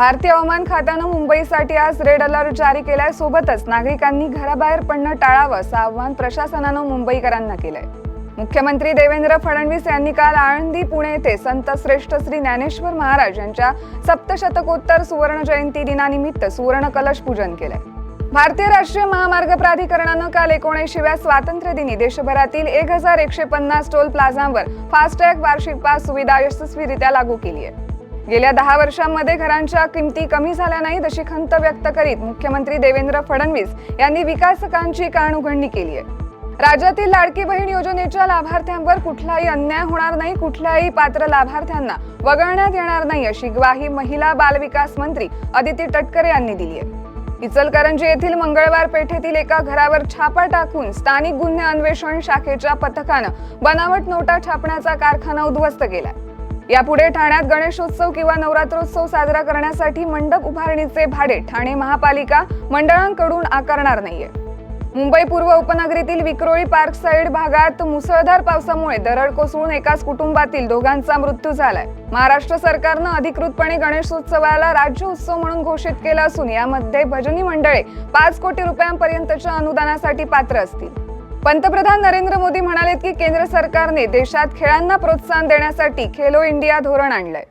भारतीय हवामान खात्यानं मुंबईसाठी आज रेड अलर्ट जारी केलाय. सोबतच नागरिकांनी घराबाहेर पडणं टाळावं असं आवाहन प्रशासनानं मुंबईकरांना केलंय. मुख्यमंत्री देवेंद्र फडणवीस यांनी काल आळंदी पुणे येथे संत श्रेष्ठ श्री ज्ञानेश्वर महाराज यांच्या सप्तशतकोत्तर सुवर्ण जयंती दिनानिमित्त सुवर्ण कलश पूजन केलंय. भारतीय राष्ट्रीय महामार्ग प्राधिकरणानं काल एकोणऐंशीव्या स्वातंत्र्य दिनी देशभरातील एक हजार एकशे पन्नास टोल प्लाझांवर फास्टॅग वार्षिक पास सुविधा यशस्वीरित्या लागू केली आहे. गेल्या दहा वर्षांमध्ये घरांच्या किमती कमी झाल्या नाही तशी खंत व्यक्त करीत मुख्यमंत्री देवेंद्र फडणवीस यांनी विकासकांची कानउघडणी केली आहे. राज्यातील लाडकी बहीण योजनेच्या लाभार्थ्यांवर कुठलाही अन्याय होणार नाही कुठल्याही पात्र लाभार्थ्यांना वगळण्यात येणार नाही अशी ग्वाही महिला बालविकास मंत्री अदिती तटकरे यांनी दिली आहे. इचलकरंजी येथील मंगळवार पेठेतील एका घरावर छापा टाकून स्थानिक गुन्हे अन्वेषण शाखेच्या पथकानं बनावट नोटा छापण्याचा कारखाना उद्ध्वस्त केलाय. यापुढे ठाण्यात गणेशोत्सव किंवा नवरात्रोत्सव साजरा करण्यासाठी मंडप उभारणीचे भाडे ठाणे महापालिका मंडळांकडून आकारणार नाहीये. मुंबई पूर्व उपनगरीतील विक्रोळी पार्क साईड भागात मुसळधार पावसामुळे दरड कोसळून एकाच कुटुंबातील दोघांचा मृत्यू झालाय. महाराष्ट्र सरकारनं अधिकृतपणे गणेशोत्सवाला राज्य उत्सव म्हणून घोषित केला असून यामध्ये भजनी मंडळे पाच कोटी रुपयांपर्यंतच्या अनुदानासाठी पात्र असतील. पंतप्रधान नरेंद्र मोदी म्हणालेत की केंद्र सरकारने देशात खेळांना प्रोत्साहन देण्यासाठी खेलो इंडिया धोरण आणलंय.